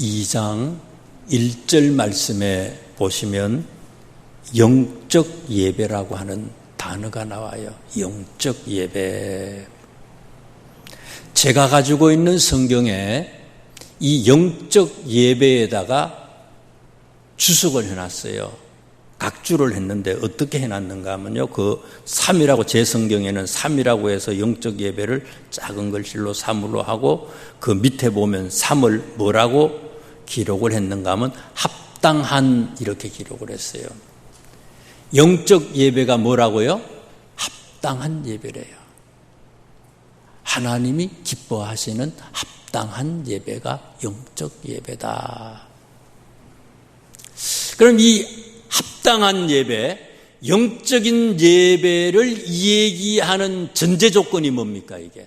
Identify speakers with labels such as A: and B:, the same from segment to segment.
A: 2장 1절 말씀에 보시면 영적 예배라고 하는 단어가 나와요. 영적 예배. 제가 가지고 있는 성경에 이 영적 예배에다가 주석을 해놨어요. 각주를 했는데 어떻게 해놨는가 하면요. 그 3이라고 제 성경에는 3이라고 해서 영적 예배를 작은 글씨로 3으로 하고 그 밑에 보면 3을 뭐라고 기록을 했는가 하면 합당한 이렇게 기록을 했어요. 영적 예배가 뭐라고요? 합당한 예배래요. 하나님이 기뻐하시는 합당한 예배가 영적 예배다. 그럼 이 합당한 예배, 영적인 예배를 얘기하는 전제 조건이 뭡니까, 이게?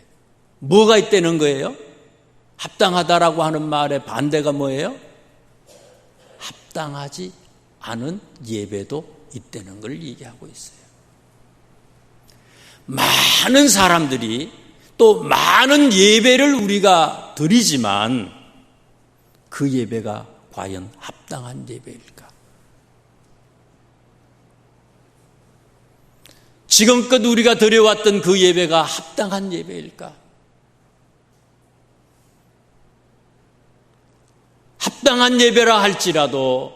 A: 뭐가 있다는 거예요? 합당하다라고 하는 말의 반대가 뭐예요? 합당하지 않은 예배도 있다는 걸 얘기하고 있어요. 많은 사람들이 또 많은 예배를 우리가 드리지만 그 예배가 과연 합당한 예배일까? 지금껏 우리가 드려왔던 그 예배가 합당한 예배일까? 합당한 예배라 할지라도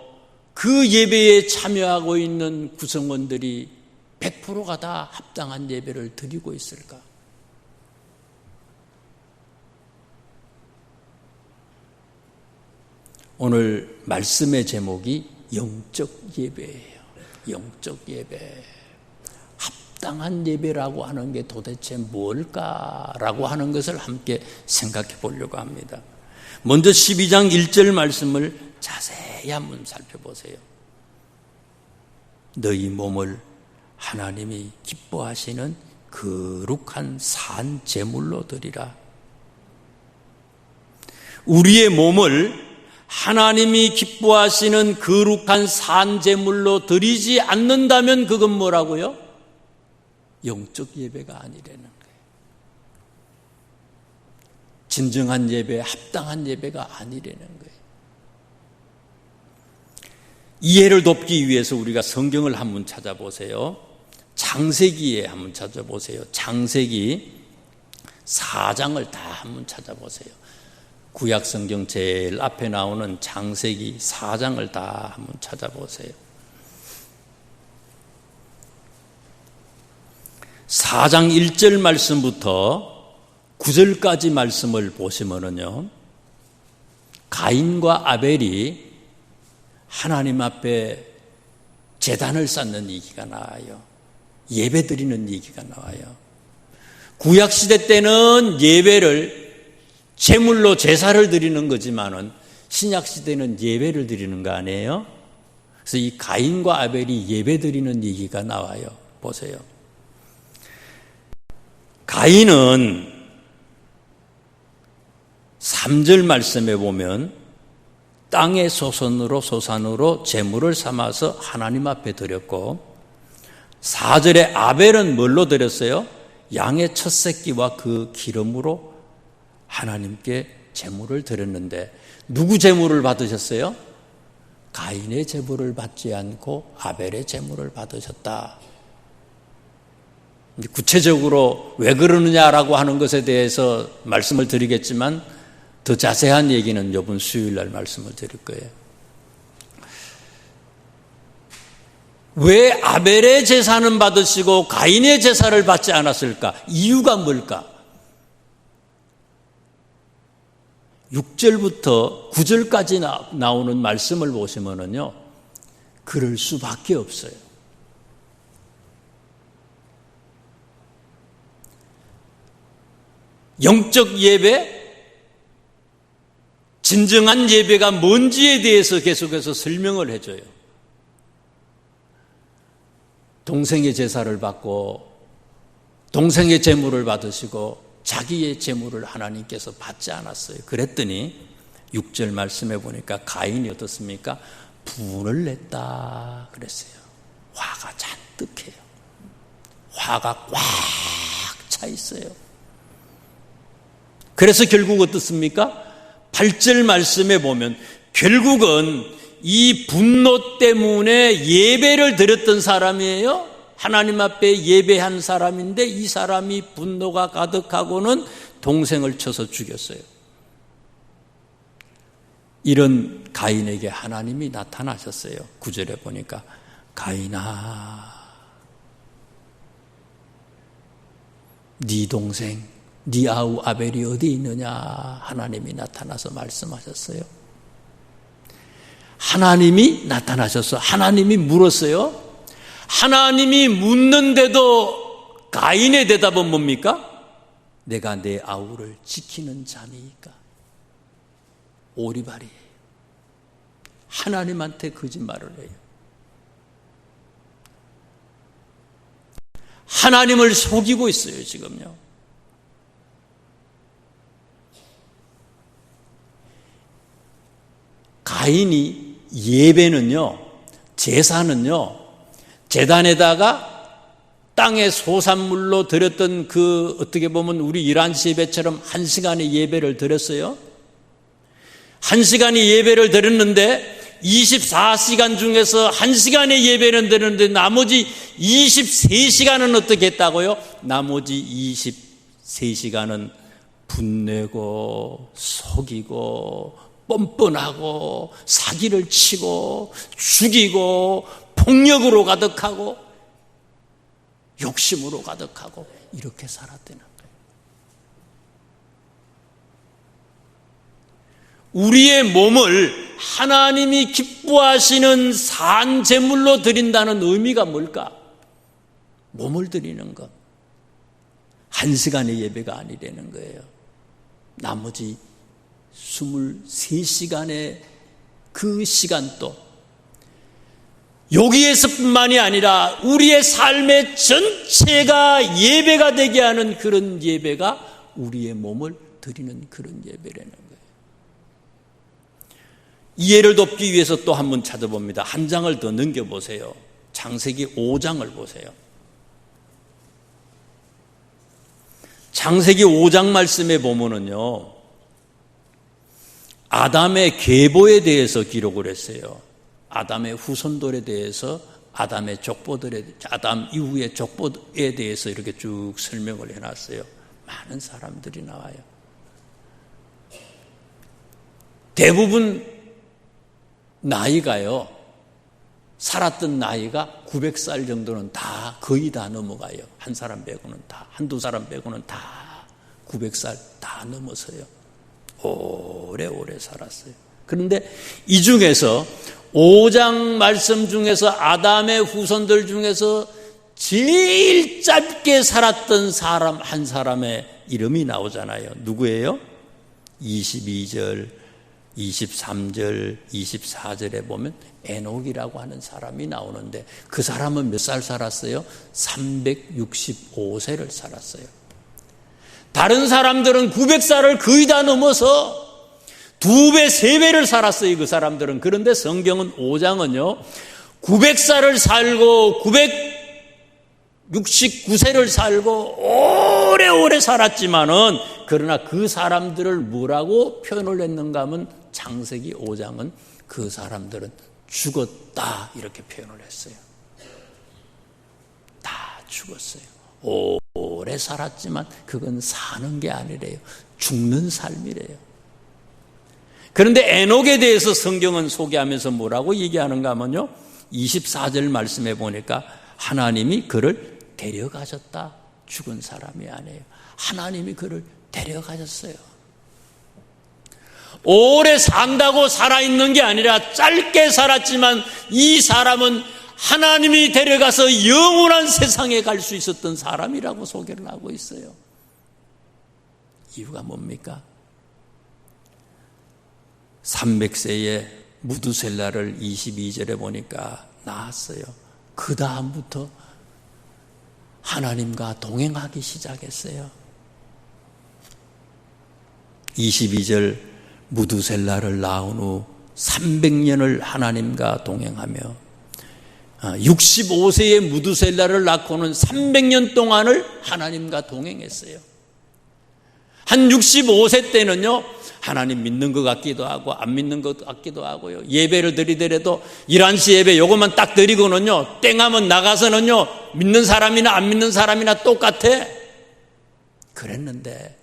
A: 그 예배에 참여하고 있는 구성원들이 100%가 다 합당한 예배를 드리고 있을까? 오늘 말씀의 제목이 영적 예배예요. 영적 예배. 합당한 예배라고 하는 게 도대체 뭘까라고 하는 것을 함께 생각해 보려고 합니다. 먼저 12장 1절 말씀을 자세히 한번 살펴보세요. 너희 몸을 하나님이 기뻐하시는 거룩한 산 제물로 드리라. 우리의 몸을 하나님이 기뻐하시는 거룩한 산 제물로 드리지 않는다면 그건 뭐라고요? 영적 예배가 아니라는 거예요. 진정한 예배, 합당한 예배가 아니라는 거예요. 이해를 돕기 위해서 우리가 성경을 한번 찾아보세요. 장세기에 한번 찾아보세요. 장세기 4장을 다 한번 찾아보세요. 구약 성경 제일 앞에 나오는 장세기 4장을 다 한번 찾아보세요. 4장 1절 말씀부터 9절까지 말씀을 보시면은요. 가인과 아벨이 하나님 앞에 재단을 쌓는 얘기가 나와요. 예배 드리는 얘기가 나와요. 구약 시대 때는 예배를 제물로 제사를 드리는 거지만은 신약 시대는 예배를 드리는 거 아니에요? 그래서 이 가인과 아벨이 예배 드리는 얘기가 나와요. 보세요. 가인은 3절 말씀에 보면 땅의 소선으로 소산으로 재물을 삼아서 하나님 앞에 드렸고 4절에 아벨은 뭘로 드렸어요? 양의 첫 새끼와 그 기름으로 하나님께 재물을 드렸는데 누구 재물을 받으셨어요? 가인의 재물을 받지 않고 아벨의 재물을 받으셨다. 구체적으로 왜 그러느냐라고 하는 것에 대해서 말씀을 드리겠지만 더 자세한 얘기는 이번 수요일 날 말씀을 드릴 거예요. 왜 아벨의 제사는 받으시고 가인의 제사를 받지 않았을까? 이유가 뭘까? 6절부터 9절까지 나오는 말씀을 보시면은요, 그럴 수밖에 없어요. 영적 예배, 진정한 예배가 뭔지에 대해서 계속해서 설명을 해줘요. 동생의 제사를 받고 동생의 재물을 받으시고 자기의 재물을 하나님께서 받지 않았어요. 그랬더니 6절 말씀해 보니까 가인이 어떻습니까? 분을 냈다 그랬어요. 화가 잔뜩해요. 화가 꽉 차 있어요. 그래서 결국 어떻습니까? 8절 말씀에 보면 결국은 이 분노 때문에 예배를 드렸던 사람이에요. 하나님 앞에 예배한 사람인데 이 사람이 분노가 가득하고는 동생을 쳐서 죽였어요. 이런 가인에게 하나님이 나타나셨어요. 구절에 보니까 가인아 네 동생 네 아우 아벨이 어디 있느냐 하나님이 나타나서 말씀하셨어요. 하나님이 나타나셔서 하나님이 물었어요. 하나님이 묻는데도 가인의 대답은 뭡니까? 내가 내 아우를 지키는 자니까. 오리발이에요. 하나님한테 거짓말을 해요. 하나님을 속이고 있어요, 지금요. 가인이 예배는요, 제사는요, 재단에다가 땅의 소산물로 드렸던 그 어떻게 보면 우리 이란시 예배처럼 한 시간의 예배를 드렸어요. 한 시간의 예배를 드렸는데 24시간 중에서 한 시간의 예배는 드렸는데 나머지 23시간은 어떻게 했다고요? 나머지 23시간은 분내고 속이고 뻔뻔하고 사기를 치고 죽이고 폭력으로 가득하고 욕심으로 가득하고 이렇게 살았다는 거예요. 우리의 몸을 하나님이 기뻐하시는 산 제물로 드린다는 의미가 뭘까? 몸을 드리는 것. 한 시간의 예배가 아니라는 거예요. 나머지 23시간의 그 시간도 여기에서뿐만이 아니라 우리의 삶의 전체가 예배가 되게 하는 그런 예배가 우리의 몸을 드리는 그런 예배라는 거예요. 이해를 돕기 위해서 또 한 번 찾아봅니다. 한 장을 더 넘겨보세요. 창세기 5장을 보세요. 창세기 5장 말씀에 보면은요, 아담의 계보에 대해서 기록을 했어요. 아담의 후손들에 대해서 아담의 족보들에 아담 이후의 족보에 대해서 이렇게 쭉 설명을 해놨어요. 많은 사람들이 나와요. 대부분 나이가요. 살았던 나이가 900살 정도는 다 거의 다 넘어가요. 한 사람 빼고는 다 한두 사람 빼고는 다 900살 다 넘어서요. 오래오래 살았어요. 그런데 이 중에서 5장 말씀 중에서 아담의 후손들 중에서 제일 짧게 살았던 사람 한 사람의 이름이 나오잖아요. 누구예요? 22절, 23절, 24절에 보면 에녹이라고 하는 사람이 나오는데 그 사람은 몇 살 살았어요? 365세를 살았어요. 다른 사람들은 900살을 거의 다 넘어서 두 배, 세 배를 살았어요, 그 사람들은. 그런데 성경은 5장은요, 900살을 살고, 969세를 살고, 오래오래 살았지만은, 그러나 그 사람들을 뭐라고 표현을 했는가 하면, 창세기 5장은 그 사람들은 죽었다, 이렇게 표현을 했어요. 다 죽었어요. 오래 살았지만, 그건 사는 게 아니래요. 죽는 삶이래요. 그런데 에녹에 대해서 성경은 소개하면서 뭐라고 얘기하는가 하면요. 24절 말씀해 보니까 하나님이 그를 데려가셨다. 죽은 사람이 아니에요. 하나님이 그를 데려가셨어요. 오래 산다고 살아있는 게 아니라 짧게 살았지만 이 사람은 하나님이 데려가서 영원한 세상에 갈 수 있었던 사람이라고 소개를 하고 있어요. 이유가 뭡니까? 300세에 무두셀라를 22절에 보니까 나왔어요. 그 다음부터 하나님과 동행하기 시작했어요. 22절 무두셀라를 낳은 후 300년을 하나님과 동행하며 65세의 아, 무두셀라를 낳고는 300년 동안을 하나님과 동행했어요. 한 65세 때는요, 하나님 믿는 것 같기도 하고, 안 믿는 것 같기도 하고요. 예배를 드리더라도, 11시 예배 요것만 딱 드리고는요, 땡하면 나가서는요, 믿는 사람이나 안 믿는 사람이나 똑같아. 그랬는데,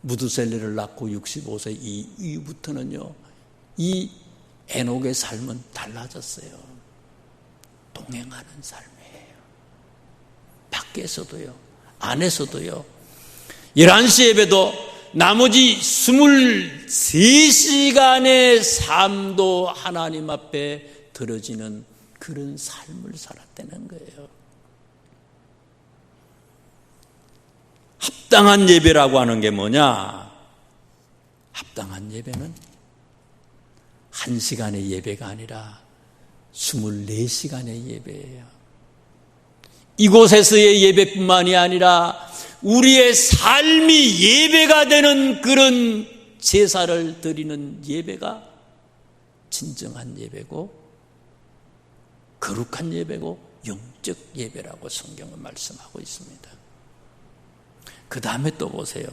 A: 무드셀리를 낳고 65세 이후부터는요, 이 에녹의 삶은 달라졌어요. 동행하는 삶이에요. 밖에서도요, 안에서도요. 11시 예배도 나머지 23시간의 삶도 하나님 앞에 들어지는 그런 삶을 살았다는 거예요. 합당한 예배라고 하는 게 뭐냐? 합당한 예배는 한 시간의 예배가 아니라 24시간의 예배예요. 이곳에서의 예배뿐만이 아니라 우리의 삶이 예배가 되는 그런 제사를 드리는 예배가 진정한 예배고 거룩한 예배고 영적 예배라고 성경은 말씀하고 있습니다. 그 다음에 또 보세요.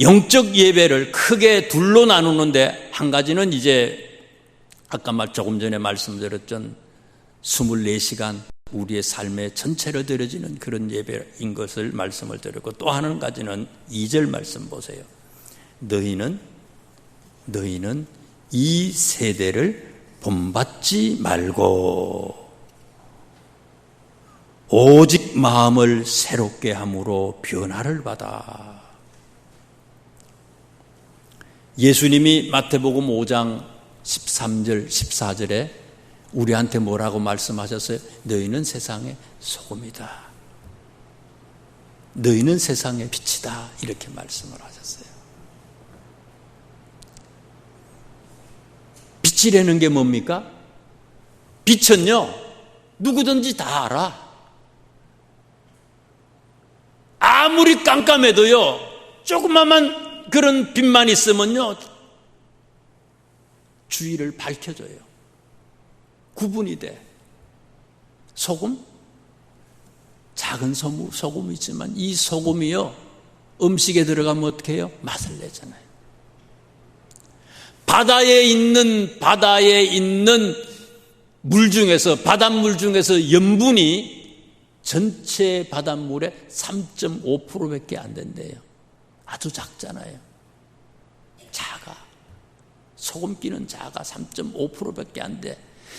A: 영적 예배를 크게 둘로 나누는데 한 가지는 이제 아까 말 조금 전에 말씀드렸던 24시간 우리의 삶의 전체로 드려지는 그런 예배인 것을 말씀을 드렸고 또한 가지는 2절 말씀 보세요. 너희는 너희는 이 세대를 본받지 말고 오직 마음을 새롭게 함으로 변화를 받아. 예수님이 마태복음 5장 13절, 14절에 우리한테 뭐라고 말씀하셨어요? 너희는 세상의 소금이다. 너희는 세상의 빛이다. 이렇게 말씀을 하셨어요. 빛이라는 게 뭡니까? 빛은요, 누구든지 다 알아. 아무리 깜깜해도요, 조그마한 그런 빛만 있으면요, 주위를 밝혀줘요. 구분이 돼. 소금? 작은 소금, 소금이지만 이 소금이요, 음식에 들어가면 어떻게 해요? 맛을 내잖아요. 바다에 있는, 바다에 있는 물 중에서, 바닷물 중에서 염분이 전체 바닷물의 3.5%밖에 안 된대요. 아주 작잖아요. 작아. 소금기는 작아. 3.5%밖에 안 돼.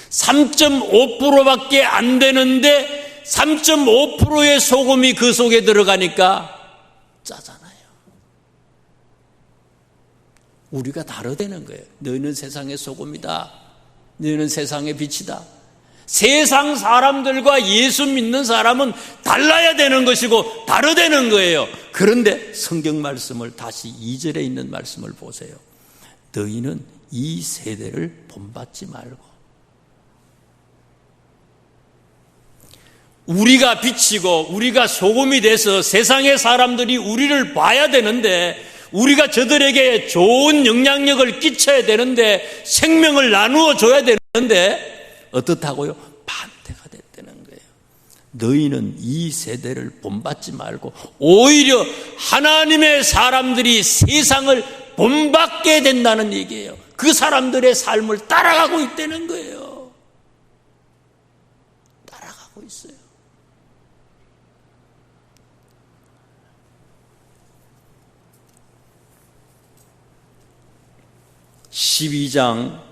A: 3.5%밖에 안 되는데 3.5%의 소금이 그 속에 들어가니까 짜잖아요. 우리가 다르다는 거예요. 너희는 세상의 소금이다. 너희는 세상의 빛이다. 세상 사람들과 예수 믿는 사람은 달라야 되는 것이고 다르다는 거예요. 그런데 성경 말씀을 다시 2절에 있는 말씀을 보세요. 너희는 이 세대를 본받지 말고 우리가 비치고 우리가 소금이 돼서 세상의 사람들이 우리를 봐야 되는데 우리가 저들에게 좋은 영향력을 끼쳐야 되는데 생명을 나누어 줘야 되는데 어떻다고요? 반대가 됐다는 거예요. 너희는 이 세대를 본받지 말고 오히려 하나님의 사람들이 세상을 본받게 된다는 얘기예요. 그 사람들의 삶을 따라가고 있다는 거예요. 따라가고 있어요. 십이장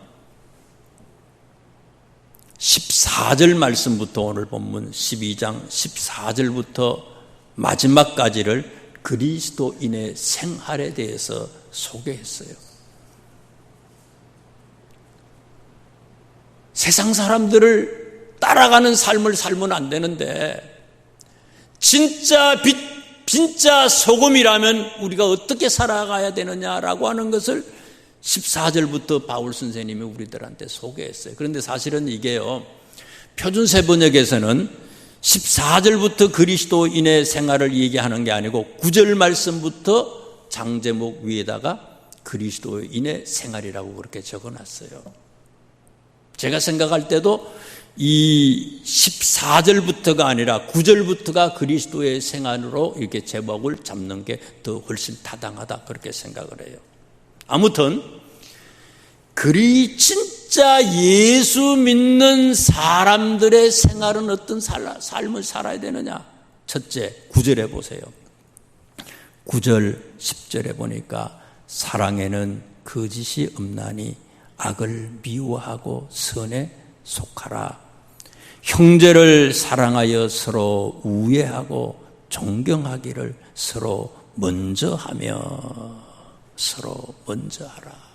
A: 14절 말씀부터 오늘 본문 12장 14절부터 마지막까지를 그리스도인의 생활에 대해서 소개했어요. 세상 사람들을 따라가는 삶을 살면 안 되는데 진짜 빛, 진짜 소금이라면 우리가 어떻게 살아가야 되느냐라고 하는 것을 14절부터 바울 선생님이 우리들한테 소개했어요. 그런데 사실은 이게요, 표준세 번역에서는 14절부터 그리스도인의 생활을 얘기하는 게 아니고 9절 말씀부터 장제목 위에다가 그리스도인의 생활이라고 그렇게 적어 놨어요. 제가 생각할 때도 이 14절부터가 아니라 9절부터가 그리스도의 생안으로 이렇게 제목을 잡는 게 더 훨씬 타당하다 그렇게 생각을 해요. 아무튼 그리 진 짜 예수 믿는 사람들의 생활은 어떤 삶을 살아야 되느냐? 첫째, 9절에 보세요. 9절, 10절에 보니까 사랑에는 거짓이 없나니 악을 미워하고 선에 속하라. 형제를 사랑하여 서로 우애하고 존경하기를 서로 먼저 하며 서로 먼저 하라.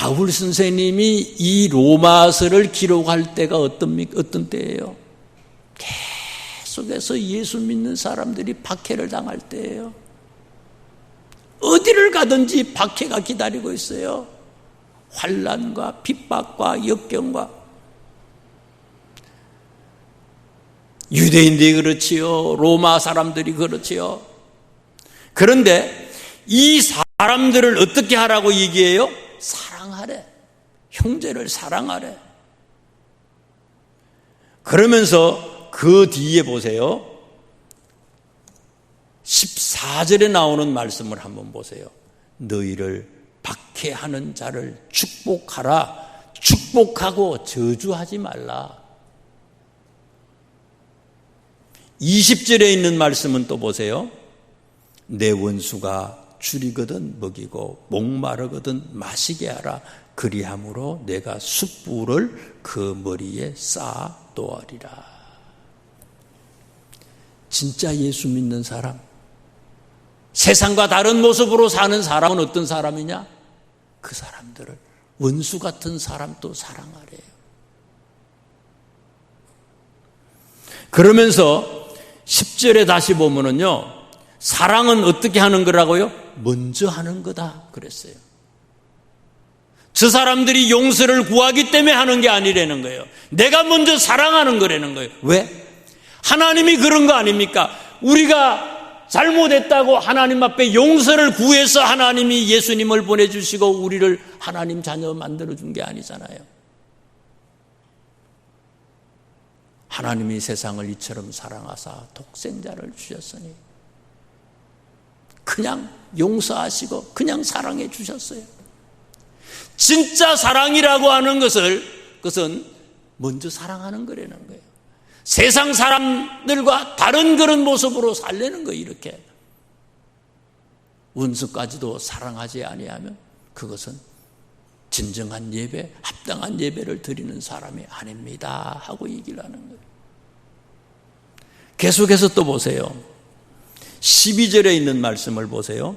A: 바울 선생님이 이 로마서를 기록할 때가 어떤, 어떤 때예요? 계속해서 예수 믿는 사람들이 박해를 당할 때예요. 어디를 가든지 박해가 기다리고 있어요. 환란과 핍박과 역경과 유대인들이 그렇지요. 로마 사람들이 그렇지요. 그런데 이 사람들을 어떻게 하라고 얘기해요? 사랑하래. 형제를 사랑하래. 그러면서 그 뒤에 보세요. 14절에 나오는 말씀을 한번 보세요. 너희를 박해하는 자를 축복하라. 축복하고 저주하지 말라. 20절에 있는 말씀은 또 보세요. 내 원수가 줄이거든 먹이고 목마르거든 마시게 하라. 그리함으로 내가 숯불을 그 머리에 쌓아 놓으리라. 진짜 예수 믿는 사람, 세상과 다른 모습으로 사는 사람은 어떤 사람이냐? 그 사람들을 원수 같은 사람도 사랑하래요. 그러면서 10절에 다시 보면은요, 사랑은 어떻게 하는 거라고요? 먼저 하는 거다. 그랬어요. 저 사람들이 용서를 구하기 때문에 하는 게 아니라는 거예요. 내가 먼저 사랑하는 거라는 거예요. 왜? 하나님이 그런 거 아닙니까? 우리가 잘못했다고 하나님 앞에 용서를 구해서 하나님이 예수님을 보내주시고 우리를 하나님 자녀 만들어준 게 아니잖아요. 하나님이 세상을 이처럼 사랑하사 독생자를 주셨으니 그냥 용서하시고 그냥 사랑해 주셨어요. 진짜 사랑이라고 하는 것을 그것은 먼저 사랑하는 거라는 거예요. 세상 사람들과 다른 그런 모습으로 살려는 거 이렇게 원수까지도 사랑하지 아니하면 그것은 진정한 예배, 합당한 예배를 드리는 사람이 아닙니다. 하고 얘기를 하는 거예요. 계속해서 또 보세요. 12절에 있는 말씀을 보세요.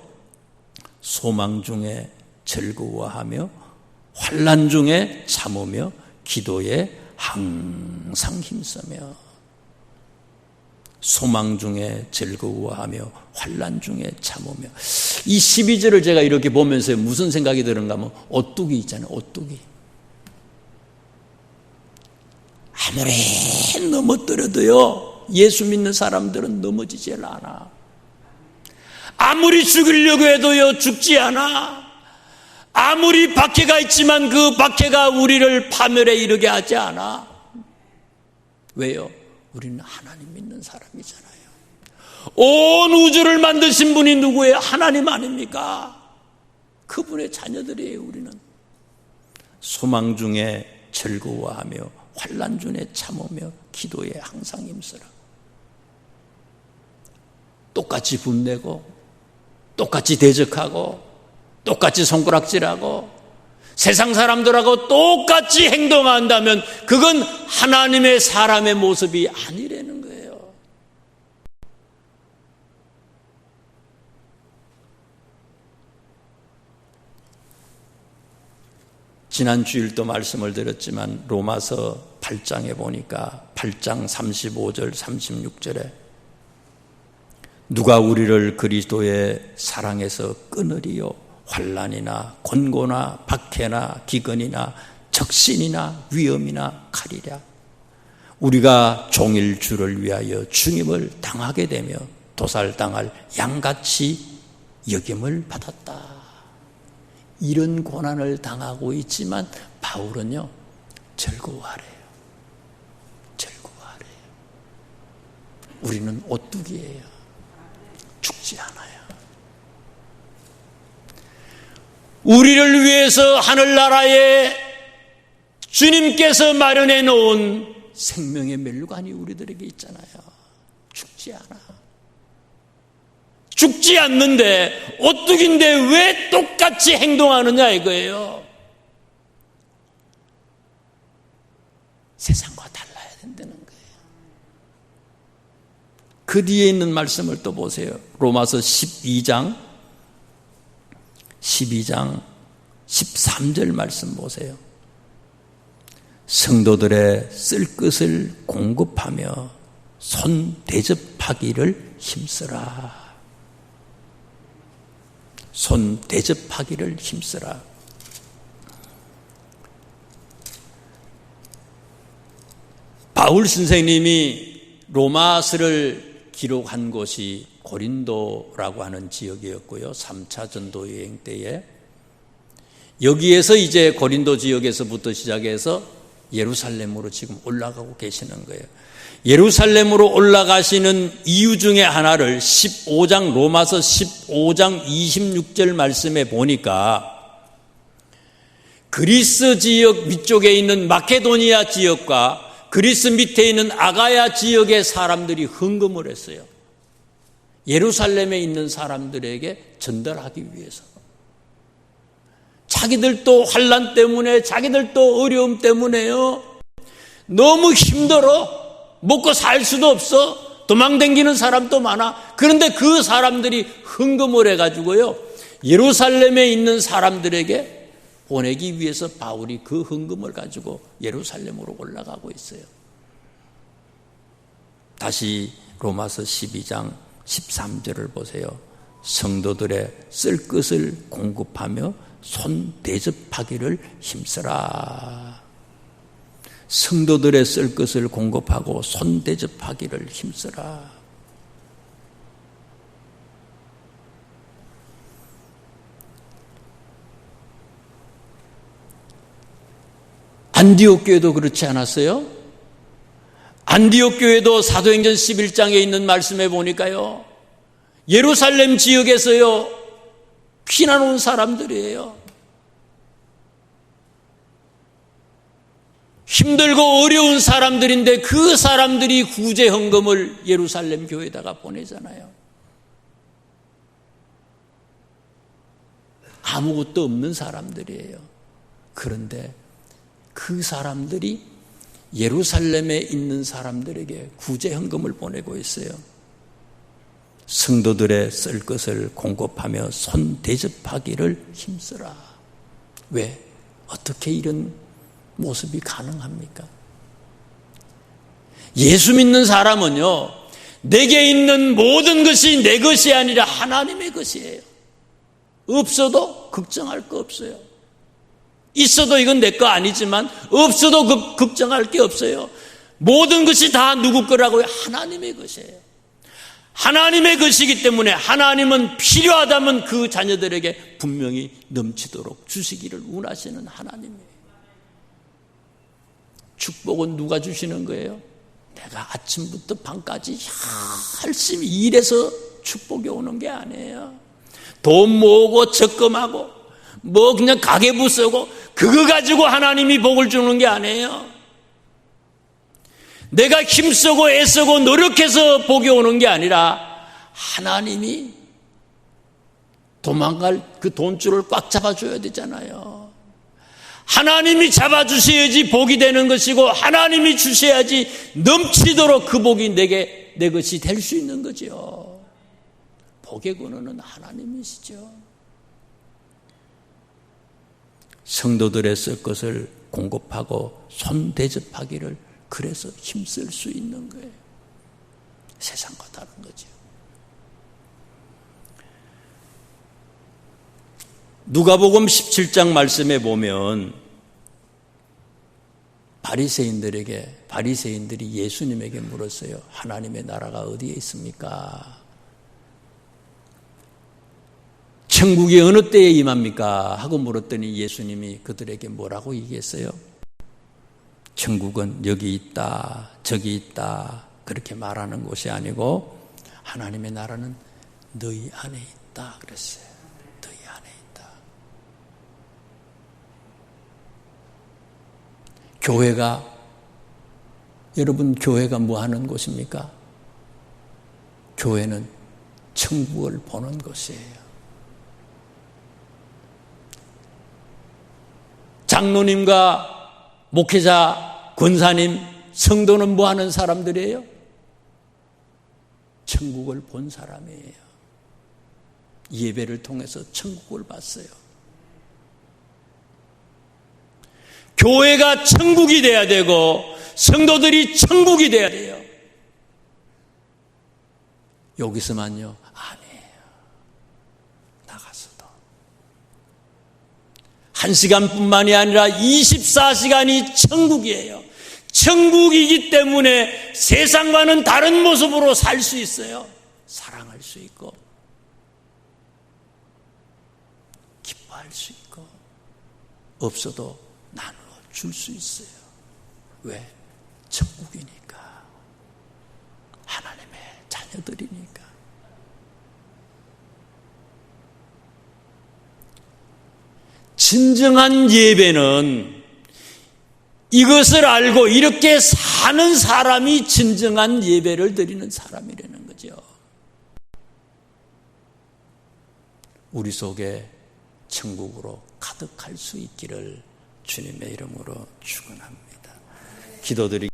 A: 소망 중에 즐거워하며 환란 중에 참으며 기도에 항상 힘쓰며 소망 중에 즐거워하며 환란 중에 참으며 이 12절을 제가 이렇게 보면서 무슨 생각이 드는가 하면 오뚜기 있잖아요. 오뚜기. 아무리 넘어뜨려도요. 예수 믿는 사람들은 넘어지질 않아. 아무리 죽이려고 해도요. 죽지 않아. 아무리 박해가 있지만 그 박해가 우리를 파멸에 이르게 하지 않아. 왜요? 우리는 하나님 믿는 사람이잖아요. 온 우주를 만드신 분이 누구예요? 하나님 아닙니까? 그분의 자녀들이에요, 우리는. 소망 중에 즐거워하며 환란 중에 참으며 기도에 항상 힘쓰라. 똑같이 분내고 똑같이 대적하고 똑같이 손가락질하고 세상 사람들하고 똑같이 행동한다면 그건 하나님의 사람의 모습이 아니라는 거예요. 지난 주일도 말씀을 드렸지만 로마서 8장에 보니까 8장 35절 36절에 누가 우리를 그리스도의 사랑에서 끊으리요 환란이나 권고나 박해나 기근이나 적신이나 위험이나 칼이랴 우리가 종일 주를 위하여 주님을 당하게 되며 도살당할 양같이 여김을 받았다. 이런 고난을 당하고 있지만 바울은요 즐거워하래요. 즐거워하래요. 우리는 오뚜기예요. 죽지 않아요. 우리를 위해서 하늘나라에 주님께서 마련해 놓은 생명의 멸관이 우리들에게 있잖아요. 죽지 않아. 죽지 않는데 오뚝인데 왜 똑같이 행동하느냐 이거예요. 세상과 된다는 거예요. 그 뒤에 있는 말씀을 또 보세요. 로마서 12장 12장 13절 말씀 보세요. 성도들의 쓸 것을 공급하며 손 대접하기를 힘쓰라. 손 대접하기를 힘쓰라. 바울 선생님이 로마서를 기록한 곳이 고린도라고 하는 지역이었고요. 3차 전도 여행 때에 여기에서 이제 고린도 지역에서부터 시작해서 예루살렘으로 지금 올라가고 계시는 거예요. 예루살렘으로 올라가시는 이유 중에 하나를 15장 로마서 15장 26절 말씀에 보니까 그리스 지역 위쪽에 있는 마케도니아 지역과 그리스 밑에 있는 아가야 지역의 사람들이 흥금을 했어요. 예루살렘에 있는 사람들에게 전달하기 위해서. 자기들도 환란 때문에 자기들도 어려움 때문에요. 너무 힘들어. 먹고 살 수도 없어. 도망댕기는 사람도 많아. 그런데 그 사람들이 흥금을 해가지고요. 예루살렘에 있는 사람들에게 보내기 위해서 바울이 그 흥금을 가지고 예루살렘으로 올라가고 있어요. 다시 로마서 12장 13절을 보세요. 성도들의 쓸 것을 공급하며 손 대접하기를 힘쓰라. 성도들의 쓸 것을 공급하고 손 대접하기를 힘쓰라. 안디옥 교회도 그렇지 않았어요? 안디옥 교회도 사도행전 11장에 있는 말씀에 보니까요. 예루살렘 지역에서요. 피난 온 사람들이에요. 힘들고 어려운 사람들인데 그 사람들이 구제 헌금을 예루살렘 교회에다가 보내잖아요. 아무것도 없는 사람들이에요. 그런데 그 사람들이 예루살렘에 있는 사람들에게 구제 헌금을 보내고 있어요. 성도들의 쓸 것을 공급하며 손 대접하기를 힘쓰라. 왜? 어떻게 이런 모습이 가능합니까? 예수 믿는 사람은요, 내게 있는 모든 것이 내 것이 아니라 하나님의 것이에요. 없어도 걱정할 거 없어요. 있어도 이건 내 거 아니지만 없어도 걱정할 게 없어요. 모든 것이 다 누구 거라고요? 하나님의 것이에요. 하나님의 것이기 때문에 하나님은 필요하다면 그 자녀들에게 분명히 넘치도록 주시기를 원하시는 하나님이에요. 축복은 누가 주시는 거예요? 내가 아침부터 밤까지 열심히 일해서 축복이 오는 게 아니에요. 돈 모으고 적금하고 뭐 그냥 가계부 쓰고 그거 가지고 하나님이 복을 주는 게 아니에요. 내가 힘쓰고 애쓰고 노력해서 복이 오는 게 아니라 하나님이 도망갈 그 돈줄을 꽉 잡아줘야 되잖아요. 하나님이 잡아주셔야지 복이 되는 것이고 하나님이 주셔야지 넘치도록 그 복이 내게 내 것이 될 수 있는 거죠. 복의 근원은 하나님이시죠. 성도들의 쓸 것을 공급하고 손 대접하기를 그래서 힘쓸 수 있는 거예요. 세상과 다른 거죠. 누가복음 17장 말씀에 보면 바리새인들에게 바리새인들이 예수님에게 물었어요. 하나님의 나라가 어디에 있습니까? 천국이 어느 때에 임합니까? 하고 물었더니 예수님이 그들에게 뭐라고 얘기했어요? 천국은 여기 있다, 저기 있다, 그렇게 말하는 곳이 아니고 하나님의 나라는 너희 안에 있다 그랬어요. 너희 안에 있다. 교회가 여러분 교회가 뭐 하는 곳입니까? 교회는 천국을 보는 곳이에요. 장로님과 목회자, 권사님, 성도는 뭐 하는 사람들이에요? 천국을 본 사람이에요. 예배를 통해서 천국을 봤어요. 교회가 천국이 돼야 되고 성도들이 천국이 돼야 돼요. 여기서만요 아니에요. 나가서도 한 시간뿐만이 아니라 24시간이 천국이에요. 천국이기 때문에 세상과는 다른 모습으로 살 수 있어요. 사랑할 수 있고 기뻐할 수 있고 없어도 나누어 줄 수 있어요. 왜? 천국이니까. 하나님의 자녀들이니까. 진정한 예배는 이것을 알고 이렇게 사는 사람이 진정한 예배를 드리는 사람이라는 거죠. 우리 속에 천국으로 가득할 수 있기를 주님의 이름으로 축원합니다. 기도드리